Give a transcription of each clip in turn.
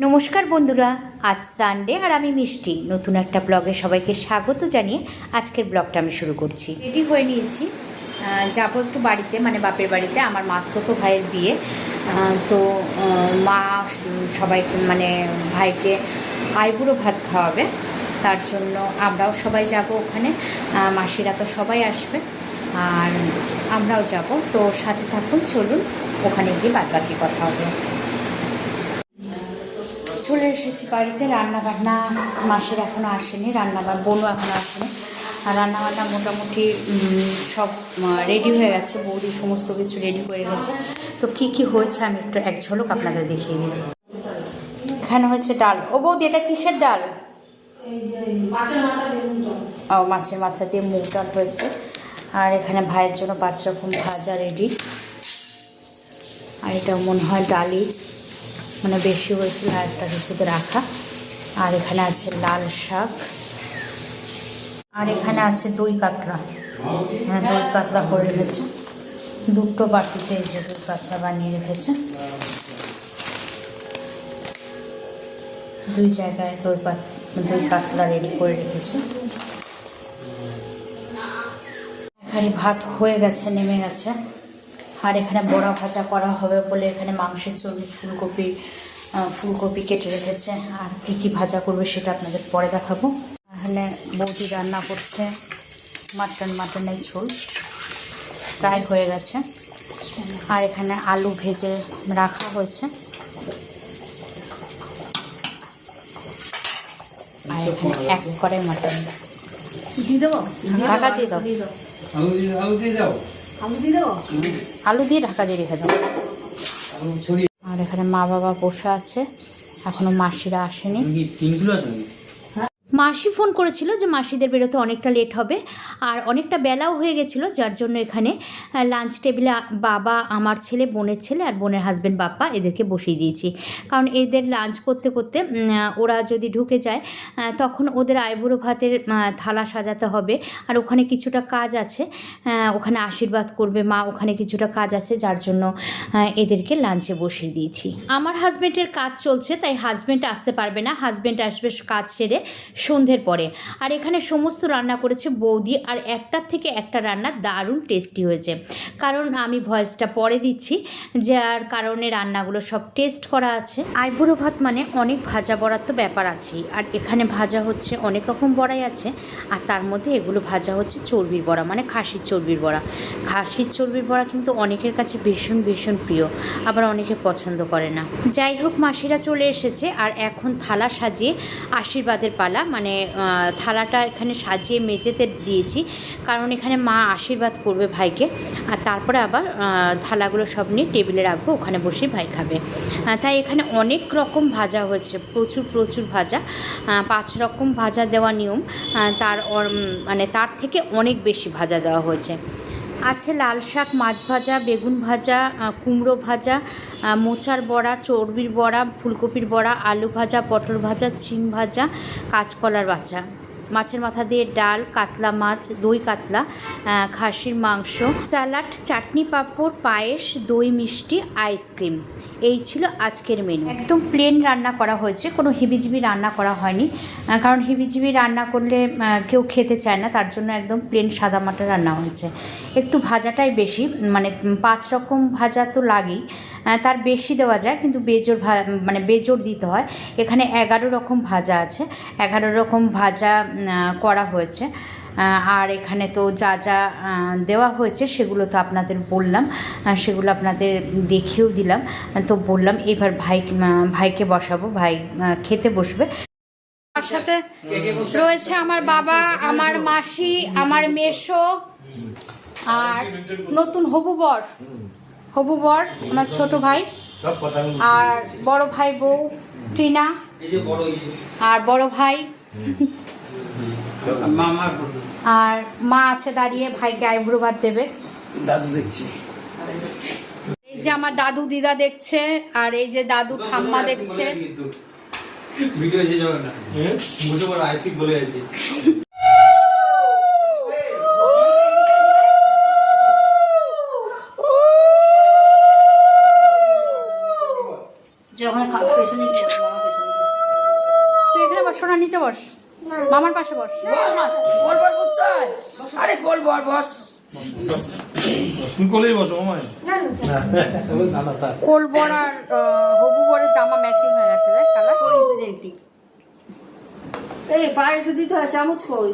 নমস্কার বন্ধুরা, আজ সানডে আর আমি মিষ্টি। নতুন একটা ব্লগে সবাইকে স্বাগত জানিয়ে আজকের ব্লগটা আমি শুরু করছি। রেডি হয়ে নিয়েছি। যাব একটু বাড়িতে মানে বাপের বাড়িতে। আমার মাস্ততো ভাইয়ের বিয়ে। তো মা স- সবাইকে মানে ভাইকে আইবুড়ো ভাত খাওয়াবে। তার জন্য আমরাও সবাই যাব ওখানে। মাসিরা তো সবাই আসবে। আর আমরাও যাব। তো সাথে থাকুন, চলুন। ওখানে গিয়ে বাদ বাকি কথা হবে। চলে এসেছি বাড়িতে রান্না বান্না মাসের এখনও আসেনি, রান্নাবার বোনও এখনও আসেনি। আর রান্নাবান্না মোটামুটি সব রেডি হয়ে গেছে, বৌদি সমস্ত কিছু রেডি হয়ে গেছে। তো কি কি হয়েছে আমি একটু এক ঝলক আপনাদের দেখিয়ে দিই। এখানে হচ্ছে ডাল। ও বৌদি, এটা কিসের ডাল? ও, মাছের মাথা দিয়ে মুগ ডাল হয়েছে। আর এখানে ভাইয়ের জন্য পাঁচ রকম ভাজা রেডি আর এটা মনে হয় ডালি মানে বেশি হয়েছিল আর একটা কিছুতে রাখা। আর এখানে আছে লাল শাক। আর এখানে আছে দই কাতলা। হ্যাঁ দই কাতলা করে রেখেছে। দুটো বাটিতে এই যে দই কাতলা বানিয়ে রেখেছে। দুই জায়গায় দই পাত দই কাতলা রেডি করে রেখেছে। এখানে ভাত হয়ে গেছে, নেমে গেছে। আর এখানে বড়া ভাজা করা হবে বলে এখানে মাংসের জন্য ফুলকপি ফুলকপি কেটে রেখেছে। আর কী কী ভাজা করবে সেটা আপনাদের পরে দেখাবো। এখানে বৌদি রান্না করছে মাটন মাটনের ঝোল। প্রায় হয়ে গেছে। আর এখানে আলু ভেজে রাখা হয়েছে। আর এখানে এক করে মাটন। দিয়ে দেবো? দিয়ে দাও। দিয়ে দাও। আলু দিয়ে ঢাকা দিয়ে রেখে দাও আর এখানে মা বাবা বসে আছে। এখনও মাসিরা আসেনি। কি তিন কিলো আছে? মাসি ফোন করেছিল যে মাসিদের বেরোতে অনেকটা লেট হবে আর অনেকটা বেলাও হয়ে গেছিল, যার জন্য এখানে লাঞ্চ টেবিলে বাবা, আমার ছেলে, বোনের ছেলে আর বোনের হাজব্যান্ড বাপ্পা এদেরকে বসিয়ে দিয়েছি। কারণ এদের লাঞ্চ করতে করতে ওরা যদি ঢুকে যায় তখন ওদের আইবুড়ো ভাতের থালা সাজাতে হবে আর ওখানে কিছুটা কাজ আছে ওখানে আশীর্বাদ করবে মা, ওখানে কিছুটা কাজ আছে, যার জন্য এদেরকে লাঞ্চে বসিয়ে দিয়েছি। আমার হাজব্যান্ডের কাজ চলছে, তাই হাজব্যান্ড আসতে পারবে না। হাজব্যান্ড আসবে কাজ সেরে সন্ধ্যের পরে। আর এখানে সমস্ত রান্না করেছে বৌদি, আর একটার থেকে একটা রান্না দারুণ টেস্টি হয়েছে। কারণ আমি ভয়েসটা পরে দিচ্ছি, যার কারণে রান্নাগুলো সব টেস্ট করা আছে। আইবুড়ো ভাত মানে অনেক ভাজা বড়ার তো ব্যাপার আছেই, আর এখানে ভাজা হচ্ছে অনেক রকম বড়াই আছে, আর তার মধ্যে এগুলো ভাজা হচ্ছে চর্বির বড়া মানে খাসির চর্বির বড়া। খাসির চর্বির বড়া কিন্তু অনেকের কাছে ভীষণ ভীষণ প্রিয়, আবার অনেকে পছন্দ করে না। যাই হোক, মাসিরা চলে এসেছে, আর এখন থালা সাজিয়ে আশীর্বাদের পালা মানে আহ, থালাটা এখানে সাজিয়ে মেঝেতে দিয়েছি। কারণ এখানে মা আশীর্বাদ করবে ভাইকে। আর তারপরে আবার থালাগুলো সব নিয়ে টেবিলে রাখব ওখানে বসে ভাই খাবে। তাই এখানে অনেক রকম ভাজা হয়েছে প্রচুর প্রচুর ভাজা। পাঁচ রকম ভাজা দেওয়া নিয়ম। তার মানে তার থেকে অনেক বেশি ভাজা দেওয়া হয়েছে। আছে লাল শাক, মাছ ভাজা, বেগুন ভাজা কুমড়ো ভাজা মোচার বড়া, চর্বির বড়া, ফুলকপির বড়া, আলু ভাজা, পটল ভাজা চিম ভাজা, কাঁচকলার বাচ্চা। মাছের মাথা দিয়ে ডাল, কাতলা মাছ, দই কাতলা খাসির মাংস, স্যালাড, চাটনি পাঁপড়, পায়েস, দই মিষ্টি, আইসক্রিম। এই ছিল আজকের মেনু একদম প্লেন রান্না করা হয়েছে, কোনো হিবিজিবি রান্না করা হয়নি। কারণ হিবিজিবি রান্না করলে কেউ খেতে চায় না, তার জন্য একদম প্লেন সাদামাটা রান্না হয়েছে। একটু ভাজাটাই বেশি মানে পাঁচ রকম ভাজা তো লাগেই তার বেশি দেওয়া যায়, কিন্তু বেজোর মানে বেজোর দিতে হয়। এখানে এগারো রকম ভাজা আছে, এগারো রকম ভাজা করা হয়েছে। আর এখানে তো যা যা দেওয়া হয়েছে সেগুলো তো আপনাদের বললাম সেগুলো আপনাদের দেখিয়েও দিলাম। তো বললাম এবার ভাই ভাইকে বসাবো, ভাই খেতে বসবে। তার সাথে রয়েছে আমার বাবা, আমার মাসি, আমার মেশো আর নতুন হবু বর। হবু বর, আমার ছোট ভাই, আর বড় ভাই বউ, টিনা, আর বড় ভাই। আর মা আছে দাঁড়িয়ে ভাইকে আইব্রো ভাত দেবে। দাদু দেখছি। এই যে আমার দাদু দিদা দেখছে আর এই যে দাদু ঠাম্মা দেখছে। ভিডিও শেষ হবে না। বুঝে আইসিক বলে আছে যখন পেছনে না নিচে বস। মামার পাশে বস। বল মা বল বল বসতে আরে বল বল বস। কোল বর আর হবু বরের জামা ম্যাচিং হয়ে গেছে দেখ কালার। কোইন্সিডেন্টলি এই পায়েস দিতে হয় চামচ কই?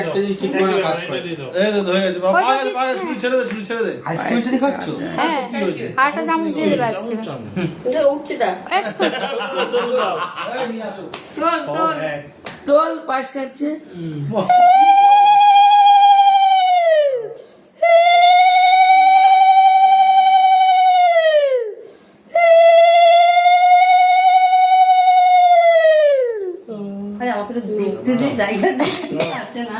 একটা জিনিস ঠিক করে কাজ উঠছে এই তো হয়ে গেছে দেখতে দে জায়গা দে না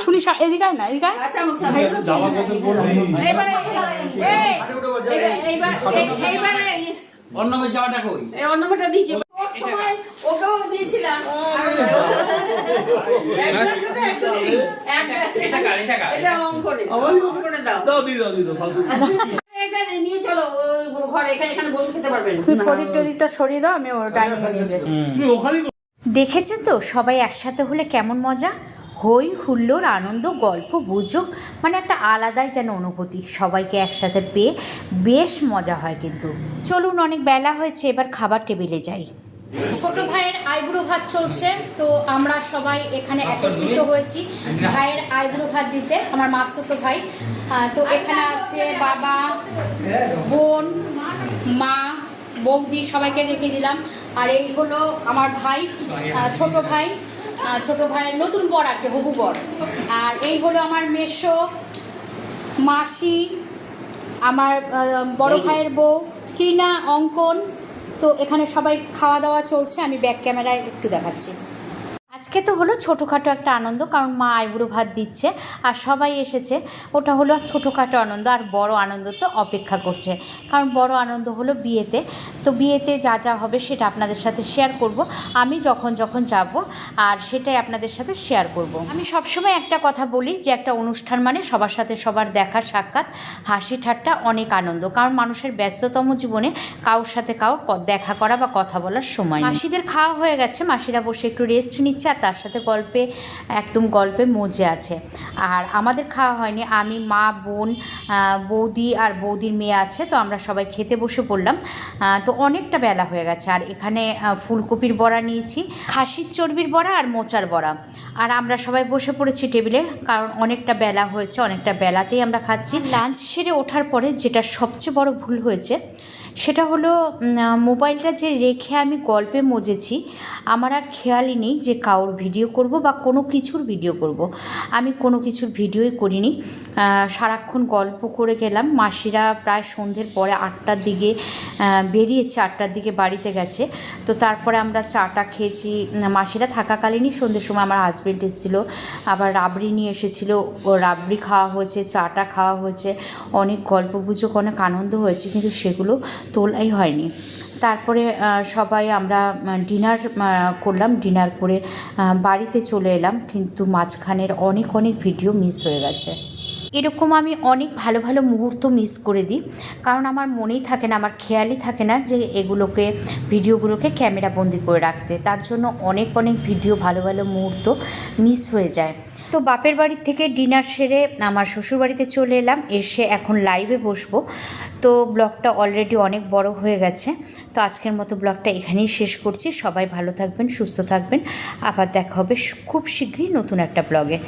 শুনি এদিকে না এদিকে আয়। মুসা ভাই। জামা কত বড় এবারে এই এইবার এইবার এইবারে অন্নমের জামাটা কই? এই অন্নটা দিয়েছি। সময় ওকেও দিয়েছিলাম। এটা কার এটা কার? এটা অঙ্কনে অঙ্ক করে দাও। দাও দি দাও দি দাও ফালতু এখানে নিয়ে চলো ওই ঘরে এখানে এখানে বসে খেতে পারবেন প্রদীপ টদীপটা সরিয়ে দাও আমি ওর ডাইনিং নিয়ে যাই তুমি ওখানেই দেখেছেন তো? সবাই একসাথে হলে কেমন মজা? হই হুল্লোর আনন্দ, গল্প, গুজব মানে একটা আলাদাই যেন অনুভূতি। সবাইকে একসাথে পেয়ে বেশ মজা হয় কিন্তু। চলুন, অনেক বেলা হয়েছে, এবার খাবার টেবিলে যাই। ছোট ভাইয়ের আইবুড়ো ভাত চলছে, তো আমরা সবাই এখানে একত্রিত হয়েছি ভাইয়ের আইবুড়ো ভাত দিতে, আমার মাস্তুতো ভাই। তো এখানে আছে বাবা, বোন, মা বৌদি সবাইকে রেখে দিলাম। আর এই হলো আমার ভাই ছোট ভাই ছোট ভাইয়ের নতুন বর আর কি হবু বর। আর এই হলো আমার মেশো মাসি আমার বড় ভাইয়ের বউ চীনা অঙ্কন। তো এখানে সবাই খাওয়া দাওয়া চলছে আমি ব্যাক ক্যামেরায় একটু দেখাচ্ছি। আজকে তো হলো ছোটোখাটো একটা আনন্দ, কারণ মা আইবুড়ো ভাত দিচ্ছে আর সবাই এসেছে। ওটা হলো ছোটোখাটো আনন্দ আর বড় আনন্দ তো অপেক্ষা করছে। কারণ বড় আনন্দ হলো বিয়েতে। তো বিয়েতে যা যা হবে সেটা আপনাদের সাথে শেয়ার করব। আমি যখন যখন যাব আর সেটাই আপনাদের সাথে শেয়ার করব। আমি সবসময় একটা কথা বলি যে একটা অনুষ্ঠান মানে সবার সাথে সবার দেখা, সাক্ষাৎ, হাসি ঠাট্টা অনেক আনন্দ। কারণ মানুষের ব্যস্ততম জীবনে কারোর সাথে কারোর দেখা করা বা কথা বলার সময়। মাসিদের খাওয়া হয়ে গেছে, মাসিরা বসে একটু রেস্ট নিচ্ছে আর তার সাথে গল্পে, একদম গল্পে মজে আছে। আর আমাদের খাওয়া হয়নি। আমি, মা, বোন বৌদি আর বৌদির মেয়ে আছে, তো আমরা সবাই খেতে বসে পড়লাম। তো অনেকটা বেলা হয়ে গেছে। আর এখানে ফুলকপির বড়া নিয়েছি, খাসির চর্বির বড়া আর মোচার বড়া। আর আমরা সবাই বসে পড়েছি টেবিলে, কারণ অনেকটা বেলা হয়েছে, অনেকটা বেলাতেই আমরা খাচ্ছি। লাঞ্চ সেরে ওঠার পরে যেটা সবচেয়ে বড় ভুল হয়েছে সেটা হলো মোবাইলটা যে রেখে আমি গল্পে মজেছি, আমার আর খেয়ালই নেই যে কারোর ভিডিও করব বা কোনো কিছুর ভিডিও করব। আমি কোনো কিছুর ভিডিওই করিনি। সারাক্ষণ গল্প করে গেলাম। মাসিরা প্রায় সন্ধ্যের পরে আটটার দিকে বেরিয়েছে, আটটার দিকে বাড়িতে গেছে। তো তারপরে আমরা চাটা খেয়েছি। মাসিরা থাকাকালীনই সন্ধ্যের সময় আমার হাজব্যান্ড এসেছিল। আবার রাবড়ি নিয়ে এসেছিল। ও রাবড়ি খাওয়া হয়েছে, চাটা খাওয়া হয়েছে। অনেক গল্প গুজব, অনেক আনন্দ হয়েছে। কিন্তু সেগুলো তোলাই হয়নি। তারপরে সবাই আমরা ডিনার করলাম। ডিনার করে বাড়িতে চলে এলাম। কিন্তু মাঝখানের অনেক অনেক ভিডিও মিস হয়ে গেছে। এরকম আমি অনেক ভালো ভালো মুহূর্ত মিস করে দিই। কারণ আমার মনেই থাকে না, আমার খেয়ালই থাকে না যে এগুলোকে ভিডিওগুলোকে ক্যামেরা বন্দি করে রাখতে। তার জন্য অনেক অনেক ভিডিও ভালো ভালো মুহূর্ত মিস হয়ে যায়। তো বাপের বাড়ির থেকে ডিনার সেরে আমার শ্বশুরবাড়িতে চলে এলাম। এসে এখন লাইভে বসবো। তো ব্লগটা অলরেডি অনেক বড় হয়ে গেছে। তো আজকের মতো ব্লগটা এখানেই শেষ করছি। সবাই ভালো থাকবেন, সুস্থ থাকবেন। আবার দেখা হবে খুব শীঘ্রই নতুন একটা ব্লগে।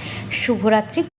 শুভরাত্রি।